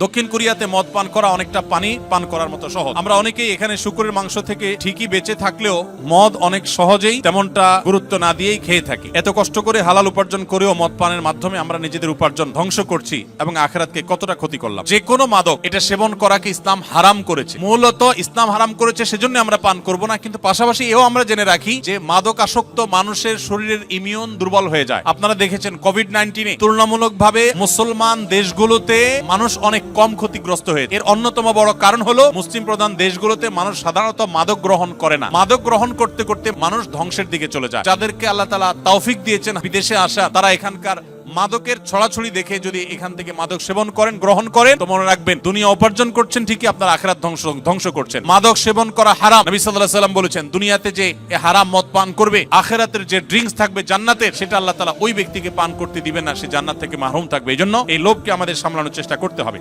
দক্ষিণ কোরিয়াতে মদ পান করা অনেকটা পানি পান করার মতো সহজ। আমরা অনেকেই এখানে শুকুরের মাংস থেকে ঠিকই বেঁচে থাকলেও মদ অনেক সহজেই তেমনটা গুরুত্ব না দিয়েই খেয়ে থাকি। এত কষ্ট করে হালাল উপার্জন করেও মদ পানের মাধ্যমে আমরা নিজেদের উপার্জন ধ্বংস করছি এবং আখেরাতকে কতটা ক্ষতি করলাম। যে কোনো মাদক, এটা সেবন করাকে ইসলাম হারাম করেছে। মূলত ইসলাম হারাম করেছে সেজন্য আমরা পান করব না, কিন্তু পাশাপাশি এও আমরা জেনে রাখি যে মাদক আসক্ত মানুষের শরীরের ইমিউন দুর্বল হয়ে যায়। আপনারা দেখেছেন কোভিড নাইন্টিনে তুলনামূলকভাবে মুসলমান দেশগুলোতে মানুষ অনেক কম ক্ষতিগ্রস্ত হয়েছে। এর অন্যতম বড় কারণ হলো, মুসলিম প্রধান দেশগুলোতে মানুষ সাধারণত মাদক গ্রহণ করে না। মাদক গ্রহণ করতে করতে মানুষ ধ্বংসের দিকে চলে যায়। যাদেরকে আল্লাহ তালা তৌফিক দিয়েছেন বিদেশে আসা, তারা এখানকার মাদকের ছড়াছড়ি দেখে যদি এখান থেকে মাদক সেবন করেন, গ্রহণ করেন, তো মনে রাখবেন, দুনিয়া উপার্জন করছেন ঠিকই, আপনার আখরাত ধ্বংস ধ্বংস করছেন। মাদক সেবন করা হারাম। নবী সাল্লাল্লাহু সাল্লাম বলেছেন, দুনিয়াতে যে হারাম মদ পান করবে, আখেরাতের যে ড্রিঙ্কস থাকবে জান্নাতের, সেটা আল্লাহ তালা ওই ব্যক্তিকে পান করতে দিবেন না, সে জান্নাত থেকে মাহরুম থাকবে। এই জন্য এই লোভকে আমাদের সামলানোর চেষ্টা করতে হবে।